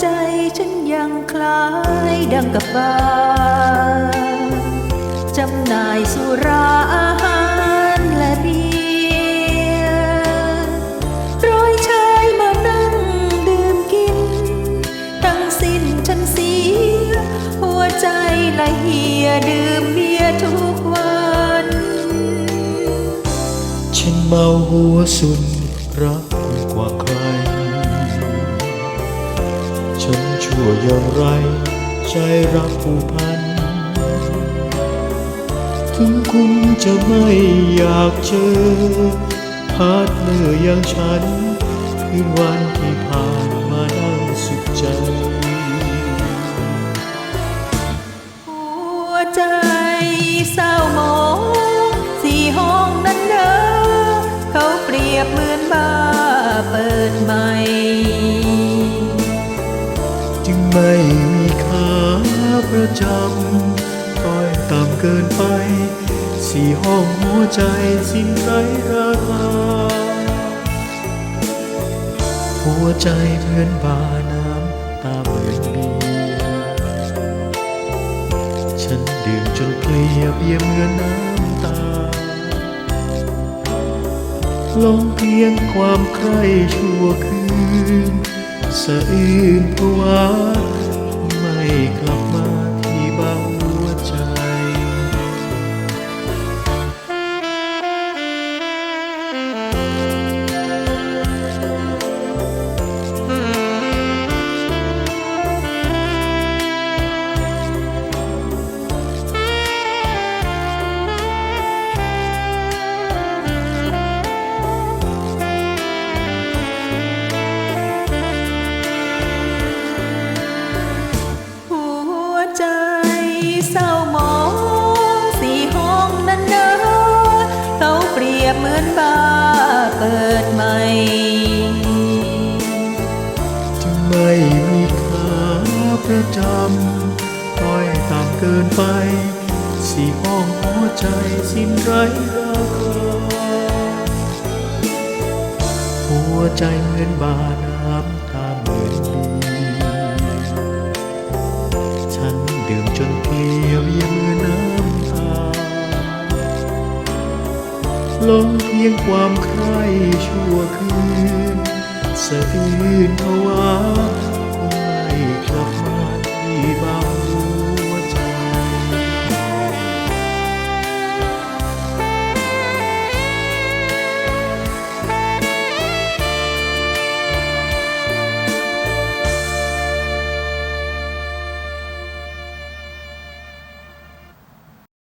ใจฉันยังคล้ายดังกับบาจำหน่ายสุราอาหารและเบียร์ร้อยชายมานั่งดื่มกิน ทั้งสิ้นฉันเสีย หัวใจละเหียดื่มเบียร์ทุกวัน ฉันเมาหัวสุนรัก ชั่วอย่างไร ใจรักผูกพัน ถึงคุณจะไม่อยากเจอพาร์ทเนอร์อย่างฉันคืนวันที่ผ่านมานั่งสุขใจ หัวใจเศร้าหมองสี่ห้องนั้นเนอเขาเปรียบเหมือนบ้าเปิดใหม่ ประจำต้อยต่ำเกินไป สี่ห้องหัวใจสิ้นไร้ราคาหัวใจเหมือนบาน้ำตาเหมือนเบียฉันดื่มจนเพลียเบียเหมือนน้ำตาลองเพียงความใคร่ชั่วคืนสะอื้นภาวไม่กลับ อยต่ำเกินไป สี่ห้องหัวใจสิ้นไร้ราคาหัวใจเหมือนบาน้ำตาเหมือนเบีฉันดื่มจนเพลียเวียนเหมือนน้ำตาลงเพียงความใคร่ชั่วคืนสะอื้นภาวะ